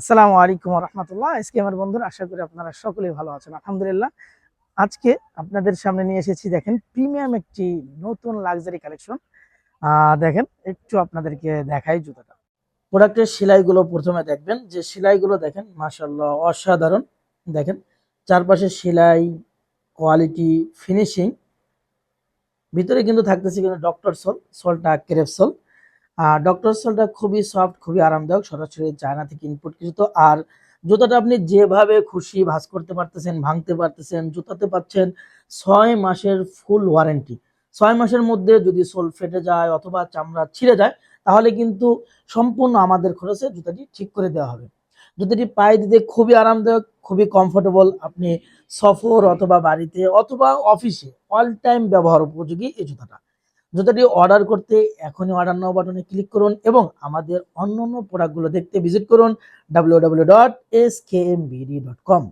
আসসালামু আলাইকুম রহমতুল্লাহ। আজকে আমার বন্ধুরা, আশা করি আপনারা সকলেই ভালো আছেন। আলহামদুলিল্লাহ, আজকে আপনাদের সামনে নিয়ে এসেছি, দেখেন, প্রিমিয়াম একটি নতুন লাক্সারি কালেকশন দেখেন, একটু আপনাদেরকে দেখাই জুতাটা। প্রোডাক্টের সেলাইগুলো প্রথমে দেখবেন, যে সেলাইগুলো দেখেন মাসাল্লাহ অসাধারণ। দেখেন, চারপাশে সেলাই কোয়ালিটি ফিনিশিং ভিতরে কিন্তু থাকতেছে কিন্তু ডক্টর সোল সোলটা ক্রেপ সোল ডক্টর সোলটা খুবই সফট খুবই আরামদায়ক, সরাসরি চায়না থেকে ইনপুট কৃত আর জুতাটা আপনি যেভাবে খুশি ভাঁজ করতে পারতেছেন, ভাঙতে পারতেছেন, জুতাতে পাচ্ছেন, ছয় মাসের ফুল ওয়ারেন্টি ছয় মাসের মধ্যে যদি সোল ফেটে যায় অথবা চামড়া ছিঁড়ে যায়, তাহলে কিন্তু সম্পূর্ণ আমাদের খরচে জুতাটি ঠিক করে দেওয়া হবে। জুতাটি পায়ে দিতে খুবই আরামদায়ক, খুবই কমফোর্টেবল আপনি সফর অথবা বাড়িতে অথবা অফিসে অল টাইম ব্যবহার উপযোগী এই জুতাটা। জুতাটি অর্ডার করতে এখনই অর্ডার নাও বাটনে ক্লিক করুন এবং আমাদের অন্য অন্য প্রোডাক্টগুলো দেখতে ভিজিট করুন W W dot S K M dot com